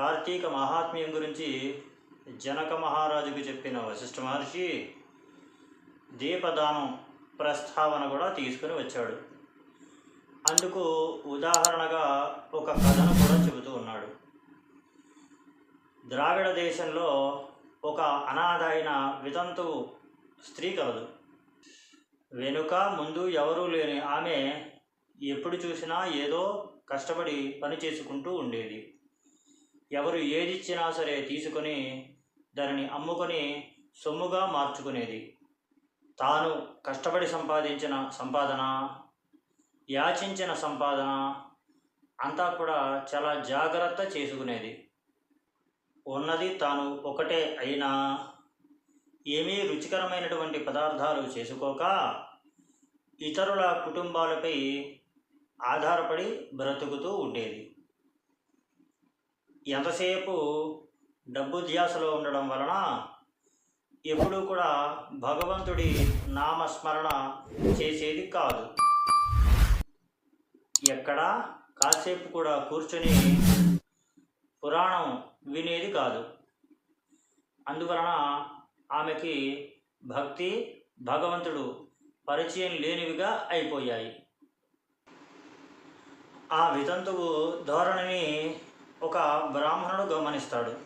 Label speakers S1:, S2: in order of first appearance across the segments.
S1: కార్తీక మహాత్మ్యం గురించి జనక మహారాజుకు చెప్పిన వశిష్ఠ మహర్షి దీపదానం ప్రస్తావన కూడా తీసుకుని వచ్చాడు. అందుకు ఉదాహరణగా ఒక కథను కూడా చెబుతూ ఉన్నాడు. ద్రావిడ దేశంలో ఒక అనాథైన వితంతువు స్త్రీ కలదు వెనుక ముందు ఎవరూ లేని ఆమె ఎప్పుడు చూసినా ఏదో కష్టపడి పని చేసుకుంటూ ఉండేది. ఎవరు ఏదిచ్చినా సరే తీసుకొని దానిని అమ్ముకొని సొమ్ముగా మార్చుకునేది. తాను కష్టపడి సంపాదించిన సంపాదన యాచించిన సంపాదన అంతా కూడా చాలా జాగ్రత్త చేసుకునేది. ఉన్నది తాను ఒకటే అయినా ఏమీ రుచికరమైనటువంటి పదార్థాలు చేసుకోక ఇతరుల కుటుంబాలపై ఆధారపడి బ్రతుకుతూ ఉండేది. ఎంతసేపు డబ్బు ధ్యాసలో ఉండడం వలన ఎప్పుడూ కూడా భగవంతుడి నామస్మరణ చేసేది కాదు. ఎక్కడ కాసేపు కూడా కూర్చొని పురాణం వినేది కాదు. అందువలన ఆమెకి భక్తి భగవంతుడు పరిచయం లేనివిగా అయిపోయాయి. ఆ వితంతువు ధోరణిని ఒక బ్రాహ్మణుడు గమనిస్తాడు.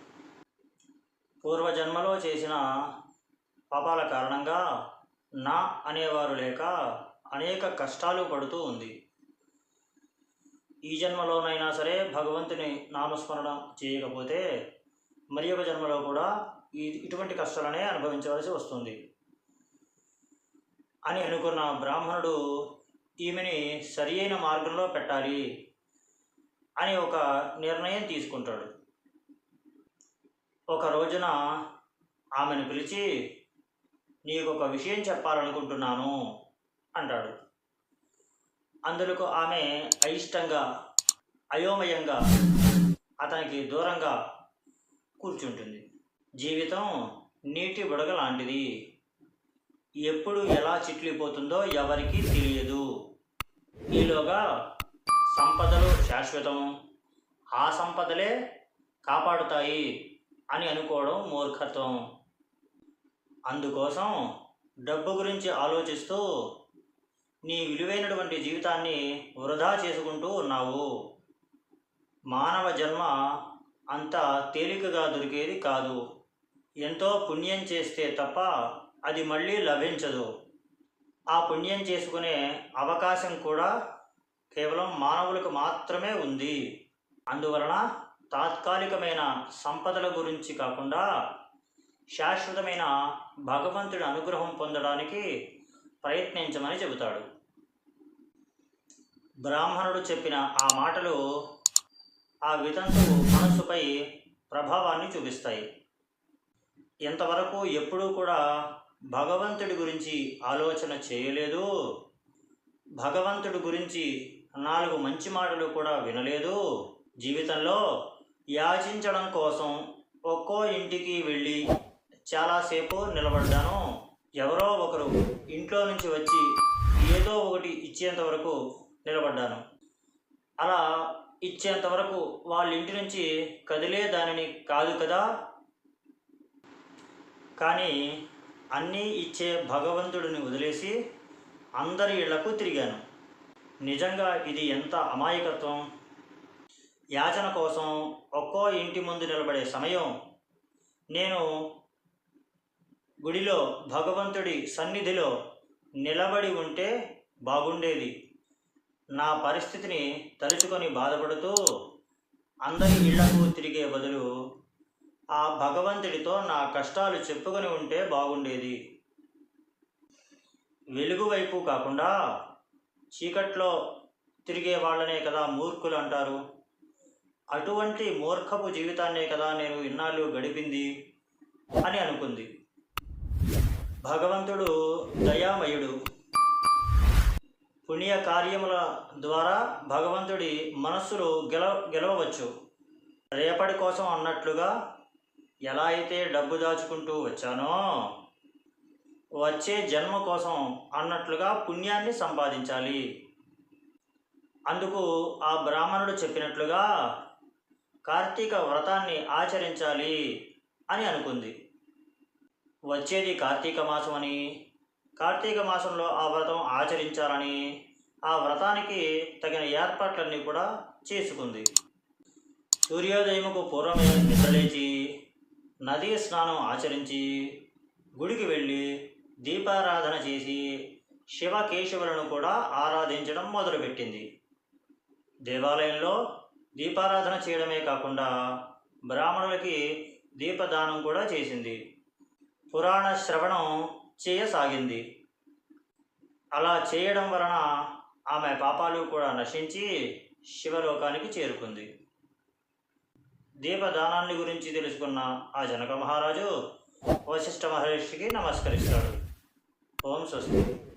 S1: పూర్వజన్మలో చేసిన పాపాల కారణంగా నా అనేవారు లేక అనేక కష్టాలు పడుతూ ఉంది. ఈ జన్మలోనైనా సరే భగవంతుని నామస్మరణ చేయకపోతే మరి ఒక జన్మలో కూడా ఈ ఇటువంటి కష్టాలనే అనుభవించవలసి వస్తుంది. అని అనుకున్న బ్రాహ్మణుడు ఈమెని సరియైన మార్గంలో పెట్టాలి. అని ఒక నిర్ణయం తీసుకుంటాడు. ఒక రోజున ఆమెను పిలిచి నీకు ఒక విషయం చెప్పాలనుకుంటున్నాను అంటాడు. అందులకు ఆమె అయిష్టంగా అయోమయంగా అతనికి దూరంగా కూర్చుంటుంది. జీవితం నీటి బుడగ లాంటిది. ఎప్పుడు ఎలా చిట్లిపోతుందో ఎవరికీ తెలియదు. ఈలోగా సంపదలు శాశ్వతం. ఆ సంపదలే కాపాడుతాయి అని అనుకోవడం మూర్ఖత్వం. అందుకోసం డబ్బు గురించి ఆలోచిస్తూ నీ విలువైనటువంటి జీవితాన్ని వృధా చేసుకుంటూ ఉన్నావు. మానవ జన్మ అంత తేలికగా దొరికేది కాదు. ఎంతో పుణ్యం చేస్తే తప్ప అది మళ్ళీ లభించదు. ఆ పుణ్యం చేసుకునే అవకాశం కూడా కేవలం మానవులకు మాత్రమే ఉంది. అందువలన తాత్కాలికమైన సంపదల గురించి కాకుండా శాశ్వతమైన భగవంతుడి అనుగ్రహం పొందడానికి ప్రయత్నించమని చెబుతాడు. బ్రాహ్మణుడు చెప్పిన ఆ మాటలు ఆ వితంతువు మనస్సుపై ప్రభావాన్ని చూపిస్తాయి. ఎంతవరకు ఎప్పుడూ కూడా భగవంతుడి గురించి ఆలోచన చేయలేదు భగవంతుడి గురించి నాలుగు మంచి మాటలు కూడా వినలేదు. జీవితంలో యాచించడం కోసం ఒక్కో ఇంటికి వెళ్ళి చాలాసేపు నిలబడ్డాను. ఎవరో ఒకరు ఇంట్లో నుంచి వచ్చి ఏదో ఒకటి ఇచ్చేంత వరకు నిలబడ్డాను. అలా ఇచ్చేంత వరకు వాళ్ళ ఇంటి నుంచి కదిలే దానిని కాదు కదా? కానీ అన్నీ ఇచ్చే భగవంతుడిని వదిలేసి అందరి ఇళ్ళకు తిరిగాను. నిజంగా ఇది ఎంత అమాయకత్వం? యాచన కోసం ఒక్కో ఇంటి ముందు నిలబడే సమయం. నేను గుడిలో భగవంతుడి సన్నిధిలో నిలబడి ఉంటే బాగుండేది. నా పరిస్థితిని తలుచుకొని బాధపడుతూ అందరి ఇళ్ళకు తిరిగే బదులు ఆ భగవంతుడితో నా కష్టాలు చెప్పుకొని ఉంటే బాగుండేది. వెలుగు వైపు కాకుండా చీకట్లో తిరిగే వాళ్ళనే కదా మూర్ఖులు అంటారు. అటువంటి మూర్ఖపు జీవితాన్నే కదా నేను ఇన్నాళ్ళు గడిపింది అని అనుకుంది. భగవంతుడు దయామయుడు. పుణ్య కార్యముల ద్వారా భగవంతుడి మనస్సులు గెల గెలవవచ్చు. రేపటి కోసం అన్నట్లుగా ఎలా అయితే డబ్బు దాచుకుంటూ వచ్చానో వచ్చే జన్మ కోసం అన్నట్లుగా పుణ్యాన్ని సంపాదించాలి. అందుకు ఆ బ్రాహ్మణుడు చెప్పినట్లుగా కార్తీక వ్రతాన్ని ఆచరించాలి అని అనుకుంది. వచ్చేది కార్తీక మాసం అని కార్తీక మాసంలో ఆ వ్రతం ఆచరించాలని ఆ వ్రతానికి తగిన ఏర్పాట్లన్నీ కూడా చేసుకుంది. సూర్యోదయముకు పూర్వమే నిద్రలేచి నదీ స్నానం ఆచరించి గుడికి వెళ్ళి దీపారాధన చేసి శివ కేశవులను కూడా ఆరాధించడం మొదలుపెట్టింది. దేవాలయంలో దీపారాధన చేయడమే కాకుండా బ్రాహ్మణులకి దీపదానం కూడా చేసింది. పురాణ శ్రవణం చేయసాగింది. అలా చేయడం వలన ఆమె పాపాలు కూడా నశించి శివలోకానికి చేరుకుంది. దీపదానాన్ని గురించి తెలుసుకున్న ఆ జనక మహారాజు వశిష్ఠ మహర్షికి నమస్కరిస్తాడు. ओम स्वस्ति